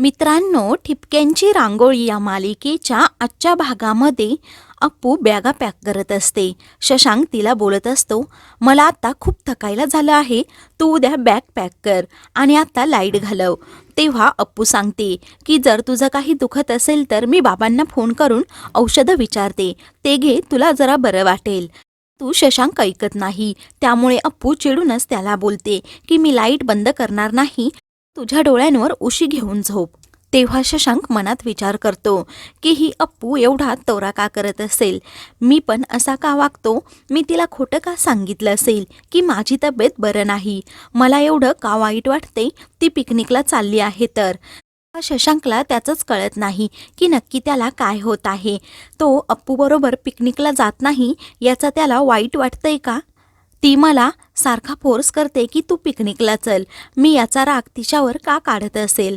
मित्रांनो ठिपक्यांची रांगोळी या मालिकेच्या आजच्या भागामध्ये अप्पू बॅगा पॅक करत असते. शशांक तिला बोलत असतो मला आता खूप थकायला झालं आहे तू उद्या बॅग पॅक कर आणि आता लाइट घालव. तेव्हा अप्पू सांगते की जर तुझं काही दुखत असेल तर मी बाबांना फोन करून औषधं विचारते. ते घे तुला जरा बरं वाटेल. तू शशांक ऐकत नाही. त्यामुळे अप्पू चिडूनच त्याला बोलते की मी लाइट बंद करणार नाही तुझ्या डोळ्यांवर उशी घेऊन झोप. तेव्हा शशांक मनात विचार करतो की ही अप्पू एवढा तोरा का करत असेल? मी पण असा का वागतो? मी तिला खोटं का सांगितलं असेल की माझी तब्येत बरं नाही? मला एवढं का वाईट वाटते? ती पिकनिकला चालली आहे तर. शशांकला त्याचंच कळत नाही की नक्की त्याला काय होत आहे. तो अप्पूबरोबर पिकनिकला जात नाही याचा त्याला वाईट वाटतंय का? ती मला सारखा फोर्स करते की तू पिकनिकला चल. मी याचा राग तिच्यावर का काढत असेल?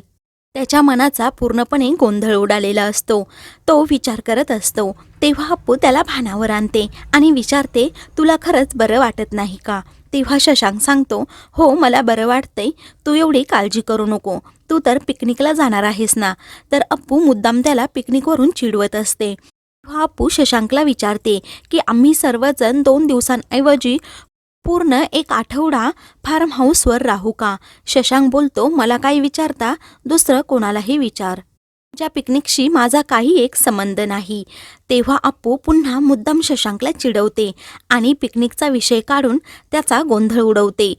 त्याच्या मनाचा पूर्णपणे गोंधळ उडालेला असतो. तो विचार करत असतो. तेव्हा अप्पू त्याला भानावर आणते आणि विचारते तुला खरंच बरं वाटत नाही का? तेव्हा शशांक सांगतो हो मला बरं वाटतंय. तू एवढी काळजी करू नको. तू तर पिकनिकला जाणार आहेस ना? तर अप्पू मुद्दाम त्याला पिकनिकवरून चिडवत असते. तेव्हा अप्पू शशांकला विचारते की आम्ही सर्वजण दोन दिवसांऐवजी पूर्ण एक आठवडा फार्म हाऊसवर राहू का? शशांक बोलतो मला काही विचारता दुसरं कोणालाही विचार. ज्या पिकनिकशी माझा काही एक संबंध नाही. तेव्हा अप्पू पुन्हा मुद्दाम शशांकला चिडवते आणि पिकनिकचा विषय काढून त्याचा गोंधळ उडवते.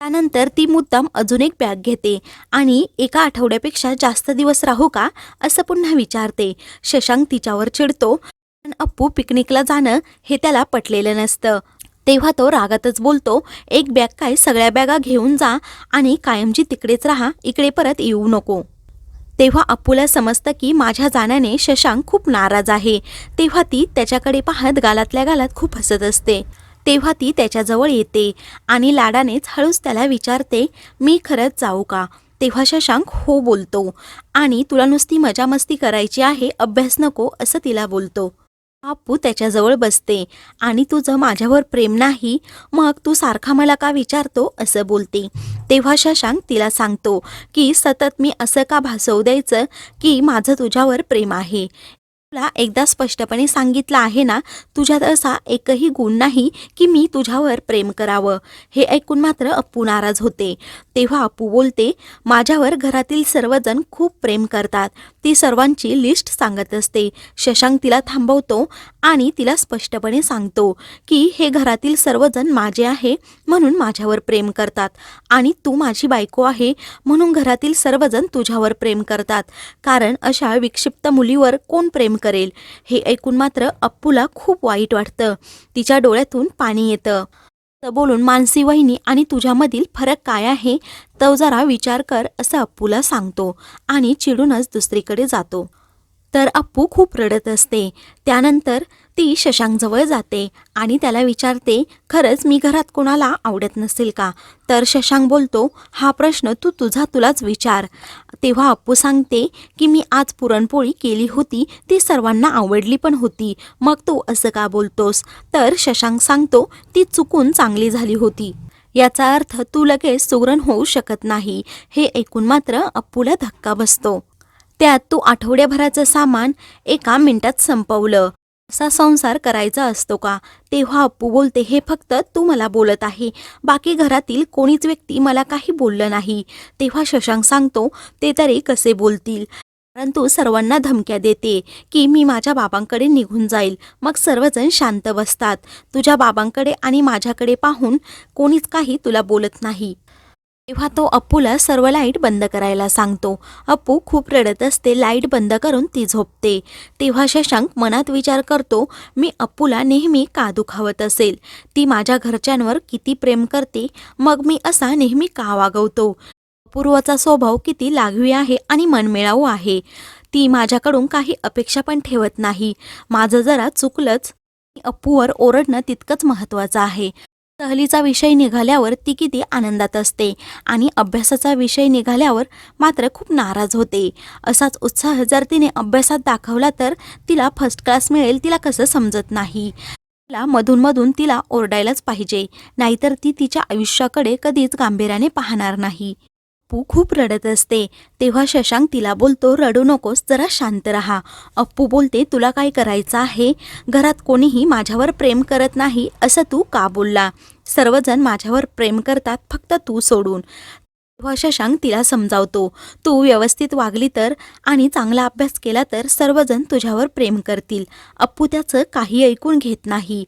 त्यानंतर ती मुद्दाम अजून एक बॅग घेते आणि एका आठवड्यापेक्षा जास्त दिवस राहू का? असं पुन्हा विचारते. शशांक तिच्यावर चिडतो पण अप्पू पिकनिकला जाणं हे त्याला पटलेलं नसतं. तेव्हा तो रागातच बोलतो एक बॅग काय सगळ्या बॅगा घेऊन जा आणि कायमची तिकडेच राहा इकडे परत येऊ नको. तेव्हा अप्पूला समजतं की माझ्या जाण्याने शशांक खूप नाराज आहे. तेव्हा ती त्याच्याकडे पाहत गालातल्या गालात खूप हसत असते. तेव्हा ती त्याच्याजवळ येते आणि लाडानेच हळूच त्याला विचारते मी खरंच जाऊ का? तेव्हा शशांक हो बोलतो आणि तुला नुसती मजा मस्ती करायची आहे अभ्यास नको असं तिला बोलतो. अप्पू त्याच्याजवळ बसते. आणि तुझं माझ्यावर प्रेम नाही मग तू सारखा मला का विचारतो? असं बोलते. तेव्हा शशांक तिला सांगतो की सतत मी असं का भासवू द्यायचं की माझं तुझ्यावर प्रेम आहे? तुला एकदा स्पष्टपणे सांगितलं आहे ना तुझ्यात असा एकही गुण नाही की मी तुझ्यावर प्रेम करावं. हे ऐकून मात्र अप्पू नाराज होते. तेव्हा अप्पू बोलते माझ्यावर घरातील सर्वजण खूप प्रेम करतात. ती सर्वांची लिस्ट सांगत असते. शशांक तिला थांबवतो आणि तिला स्पष्टपणे सांगतो की हे घरातील सर्वजण माझे आहे म्हणून माझ्यावर प्रेम करतात. आणि तू माझी बायको आहे म्हणून घरातील सर्वजण तुझ्यावर प्रेम करतात. कारण अशा विक्षिप्त मुलीवर कोण प्रेम करेल. हे ऐकून मात्र अप्पूला खूप वाईट वाटतं. तिच्या डोळ्यातून पाणी येतं. तर बोलून मानसी वहिनी आणि तुझ्यामधील फरक काय आहे? तो जरा विचार कर असं अप्पूला सांगतो आणि चिडूनच दुसरीकडे जातो. तर अप्पू खूप रडत असते. त्यानंतर ती शशांकजवळ जाते आणि त्याला विचारते खरंच मी घरात कोणाला आवडत नसेल का? तर शशांक बोलतो हा प्रश्न तू तुझा तुलाच विचार. तेव्हा अप्पू सांगते की मी आज पुरणपोळी केली होती ती सर्वांना आवडली पण होती. मग तू असं का बोलतोस? तर शशांक सांगतो ती चुकून चांगली झाली होती. याचा अर्थ तू लगेच सुगरण होऊ शकत नाही. हे ऐकून मात्र अप्पूला धक्का बसतो. त्यात तू आठवड्याभराचं सामान एका मिनिटात संपवलं. असा संसार करायचा असतो का? तेव्हा अप्पू बोलते हे फक्त तू मला बोलत आहे. बाकी घरातील कोणीच व्यक्ती मला काही बोललं नाही. तेव्हा शशांक सांगतो ते तरी कसे बोलतील? परंतु सर्वांना धमक्या देते की मी माझ्या बाबांकडे निघून जाईल. मग सर्वजण शांत बसतात. तुझ्या बाबांकडे आणि माझ्याकडे पाहून कोणीच काही तुला बोलत नाही. तेव्हा तो अप्पूला सर्व लाइट बंद करायला सांगतो. अप्पू खूप रडत असते लाइट बंद करून ती झोपते. तेव्हा शशांक मनात विचार करतो मी अप्पूला नेहमी का दुखावत असेल? ती माझ्या घरच्यांवर किती प्रेम करते मग मी असा नेहमी का वागवतो? पूर्वाचा स्वभाव किती लागवी आहे आणि मनमिळाऊ आहे. ती माझ्याकडून काही अपेक्षा पण ठेवत नाही. माझं जरा चुकलंच. अप्पूवर ओरडणं तितकंच महत्त्वाचं आहे. सहलीचा विषय निघाल्यावर ती किती आनंदात असते आणि अभ्यासाचा विषय निघाल्यावर मात्र खूप नाराज होते. असाच उत्साह जर तिने अभ्यासात दाखवला तर तिला फर्स्ट क्लास मिळेल तिला कसं समजत नाही. तिला मधूनमधून तिला ओरडायलाच पाहिजे. नाहीतर ती तिच्या आयुष्याकडे कधीच गांभीर्याने पाहणार नाही. अप्पू खूप रडत असते. तेव्हा शशांक तिला बोलतो रडू नकोस जरा शांत राहा. अप्पू बोलते तुला काय करायचं आहे? घरात कोणीही माझ्यावर प्रेम करत नाही असं तू का बोलला? सर्वजण माझ्यावर प्रेम करतात फक्त तू सोडून. तेव्हा शशांक तिला समजावतो तू व्यवस्थित वागली तर आणि चांगला अभ्यास केला तर सर्वजण तुझ्यावर प्रेम करतील. अप्पू त्याचं काही ऐकून घेत नाही.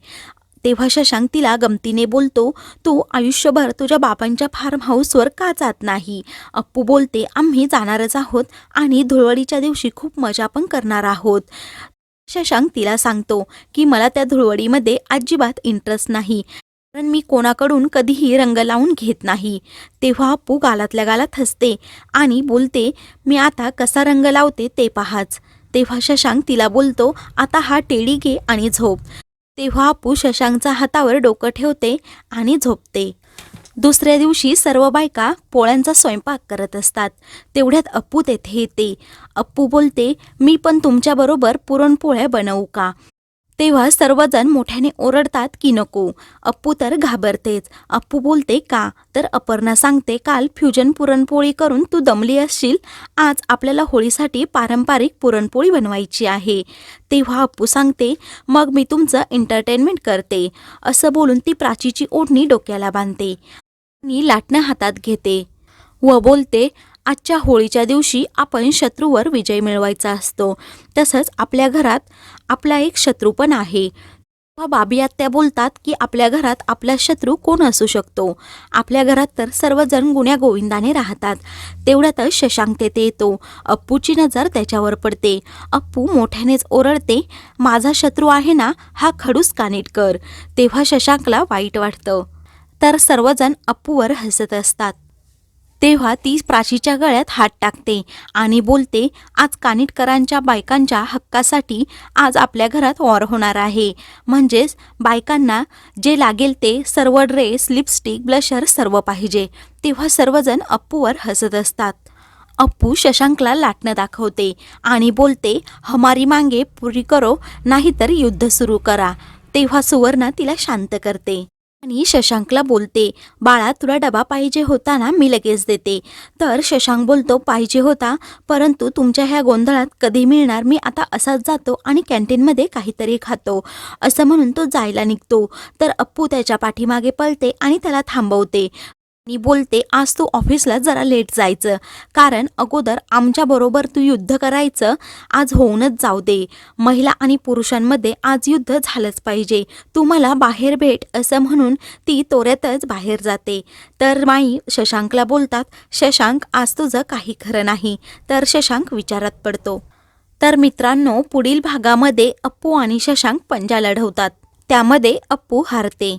तेव्हा शशांक तिला गमतीने बोलतो तू आयुष्यभर तुझ्या बाबांच्या फार्म हाऊसवर का जात नाही? अप्पू बोलते आम्ही जाणारच आहोत आणि धुळवडीच्या दिवशी खूप मजा पण करणार आहोत. शशांक तिला सांगतो की मला त्या धुळवडीमध्ये अजिबात इंटरेस्ट नाही कारण मी कोणाकडून कधीही रंग लावून घेत नाही. तेव्हा अप्पू गालातल्या गालात हसते आणि बोलते मी आता कसा रंग लावते ते पाहाच. तेव्हा शशांक तिला बोलतो आता हा टेडी घे आणि झोप. तेव्हा अप्पू शशांकचा हातावर डोकं ठेवते आणि झोपते. दुसऱ्या दिवशी सर्व बायका पोळ्यांचा स्वयंपाक करत असतात. तेवढ्यात अप्पू तेथे येते. अप्पू बोलते मी पण तुमच्याबरोबर पुरणपोळ्या बनवू का? तेव्हा सर्वजण मोठ्याने ओरडतात की नको. अप्पू तर घाबरतेच. अप्पू बोलते का? तर अपर्णा सांगते काल फ्युजन पुरणपोळी करून तू दमली असशील. आज आपल्याला होळीसाठी पारंपरिक पुरणपोळी बनवायची आहे. तेव्हा अप्पू सांगते मग मी तुमचं एंटरटेनमेंट करते. असं बोलून ती प्राचीची ओढणी डोक्याला बांधते आणि लाटणं हातात घेते. व बोलते आजच्या होळीच्या दिवशी आपण शत्रूवर विजय मिळवायचा असतो. तसंच आपल्या घरात आपला एक शत्रू पण आहे. तेव्हा बाबी आत्या बोलतात की आपल्या घरात आपला शत्रू कोण असू शकतो? आपल्या घरात तर सर्वजण गुण्या गोविंदाने राहतात. तेवढ्यातच शशांक तेथे येतो. अप्पूची नजर त्याच्यावर पडते. अप्पू मोठ्यानेच ओरडते माझा शत्रू आहे ना हा खडूस कानिटकर तेव्हा शशांकला वाईट वाटतं. तर सर्वजण अप्पूवर हसत असतात. तेव्हा ती प्राचीच्या गळ्यात हात टाकते आणि बोलते आज कानिटकरांच्या बायकांच्या हक्कासाठी आज आपल्या घरात वॉर होणार आहे. म्हणजेच बायकांना जे लागेल ते सर्व ड्रेस लिपस्टिक ब्लशर सर्व पाहिजे. तेव्हा सर्वजण अप्पूवर हसत असतात. अप्पू शशांकला लाटणं दाखवते आणि बोलते हमारी मांगे पुरी करो नाहीतर युद्ध सुरू करा. तेव्हा सुवर्णा तिला शांत करते. आणि शशांकला बोलते बाळा तुला डबा पाहिजे होता ना मी लगेच देते. तर शशांक बोलतो पाहिजे होता परंतु तुमच्या ह्या गोंधळात कधी मिळणार? मी आता असाच जातो आणि कॅन्टीनमध्ये काहीतरी खातो. असं म्हणून तो जायला निघतो. तर अप्पू त्याच्या पाठीमागे पळते आणि त्याला थांबवते. मी बोलते आज तू ऑफिसला जरा लेट जायचं. कारण अगोदर आमच्याबरोबर तू युद्ध करायचं आज होऊनच जाऊ दे. महिला आणि पुरुषांमध्ये आज युद्ध झालंच पाहिजे. तू मला बाहेर भेट असं म्हणून ती तोऱ्यातच बाहेर जाते. तर माई शशांकला बोलतात शशांक आज तुझं काही खरं नाही. तर शशांक विचारात पडतो. तर मित्रांनो पुढील भागामध्ये अप्पू आणि शशांक पंजा लढवतात. त्यामध्ये अप्पू हारते.